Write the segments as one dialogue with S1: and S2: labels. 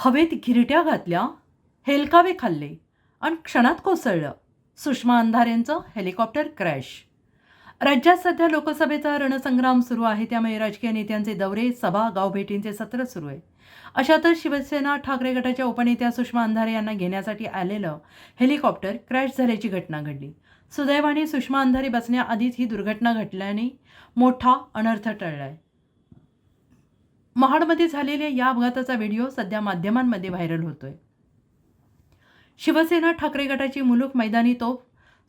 S1: हवेत गिरट्या घातल्या हेलकावे खाल्ले आणि क्षणात कोसळलं. सुषमा अंधारेंचं हेलिकॉप्टर क्रॅश. राज्यात सध्या लोकसभेचा रणसंग्राम सुरू आहे त्यामुळे राजकीय नेत्यांचे दौरे सभा गावभेटींचे सत्र सुरू आहे. अशातच शिवसेना ठाकरे गटाच्या उपनेत्या सुषमा अंधारे यांना घेण्यासाठी आलेलं हेलिकॉप्टर क्रॅश झाल्याची घटना घडली. सुदैवाने सुषमा अंधारे बसण्याआधीच ही दुर्घटना घडल्याने मोठा अनर्थ टळलाय. महाडमध्ये झालेल्या या अपघाताचा व्हिडिओ सध्या माध्यमांमध्ये व्हायरल होतोय. शिवसेना ठाकरे गटाची मुलूक मैदानी तोफ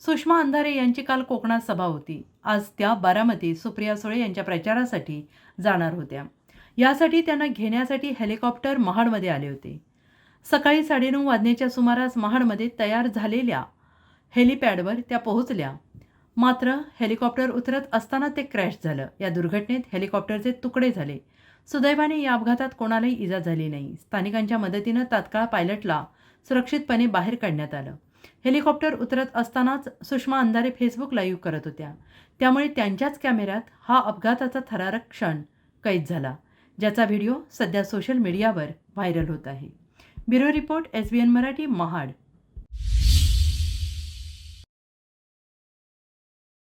S1: सुषमा अंधारे यांची काल कोकणात सभा होती. आज त्या बारामती सुप्रिया सुळे यांच्या प्रचारासाठी जाणार होत्या. यासाठी त्यांना घेण्यासाठी हेलिकॉप्टर महाडमध्ये आले होते. सकाळी साडेनऊ वाजण्याच्या सुमारास महाडमध्ये तयार झालेल्या हेलिपॅडवर त्या पोहोचल्या. मात्र हेलिकॉप्टर उतरत असताना ते क्रॅश झालं. या दुर्घटनेत हेलिकॉप्टरचे तुकडे झाले. सुदैवाने या अपघातात कोणालाही इजा झाली नाही. स्थानिकांच्या मदतीनं तात्काळ पायलटला सुरक्षितपणे बाहेर काढण्यात आलं. हेलिकॉप्टर उतरत असतानाच सुषमा अंधारे फेसबुक लाईव्ह करत होत्या. त्यामुळे त्यांच्याच कॅमेऱ्यात हा अपघाताचा थरारक क्षण कैद झाला ज्याचा व्हिडिओ सध्या सोशल मीडियावर व्हायरल होत आहे. Bureau report S B N Marathi Mahad.